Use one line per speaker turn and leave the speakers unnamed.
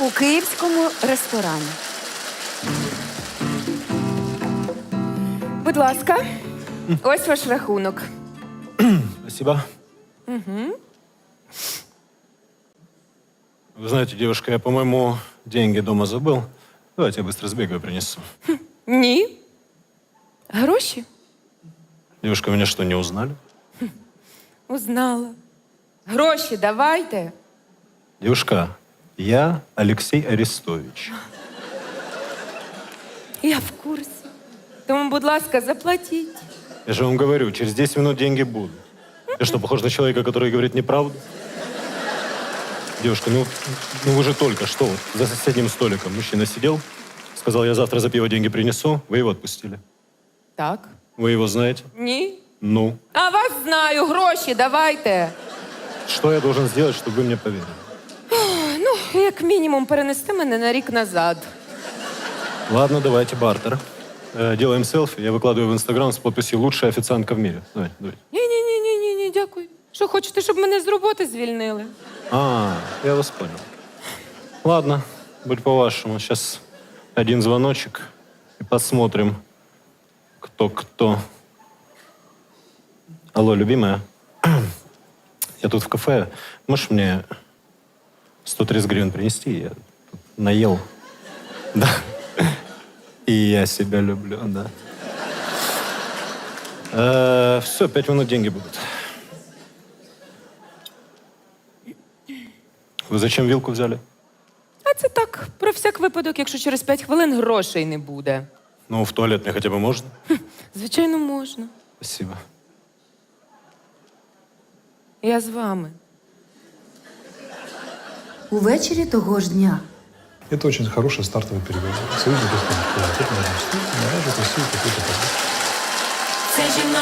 у київському ресторані.
Будь ласка, ось ваш рахунок.
Спасибо. Вы знаете, девушка, я, по-моему, деньги дома забыл. Давайте я быстро сбегаю, принесу.
Ні. Гроші?
Девушка, меня что, не узнали?
Узнала. Гроші давайте.
Девушка, я Алексей Арестович.
Я в курсі. Тому, будь ласка, заплатіть.
Я же вам говорю, через 10 минут деньги будут. Я что, похож на человека, который говорит неправду? Девушка, ну, ну вы же только что вот за соседним столиком мужчина сидел, сказал, я завтра за пиво деньги принесу, вы его отпустили.
Так.
Вы его знаете?
Ні.
Ну,
А вас знаю, гроші давайте.
что я должен сделать, чтобы вы мне поверили?
Ну, як мінімум, перенести мене на рік назад.
Ладно, давайте бартер. Э, делаем селфи, я выкладываю в Инстаграм с подписью «Лучшая официантка в мире». Давайте, давайте.
Ні, ні, ні, ні, ні, ні, дякую. Що хочете, щоб мене з роботи звільнили?
А, я вас понял. Ладно, будь по-вашему. Сейчас один звоночек и посмотрим, кто кто. Алло, любимая. Я тут в кафе. Можешь мне 130 гривен принести? Я наел. Да. И я себя люблю, да. все, пять минут деньги будут. Вы зачем вилку взяли?
А це так, про всяк випадок, якщо через 5 хвилин грошей не буде.
Ну, в туалет мне хотя бы можно?
Звичайно, можна.
Спасибо.
Я з вами.
Увечері того ж дня.
Это очень хороший стартовый период. Союзники, наверное, красивый какой-то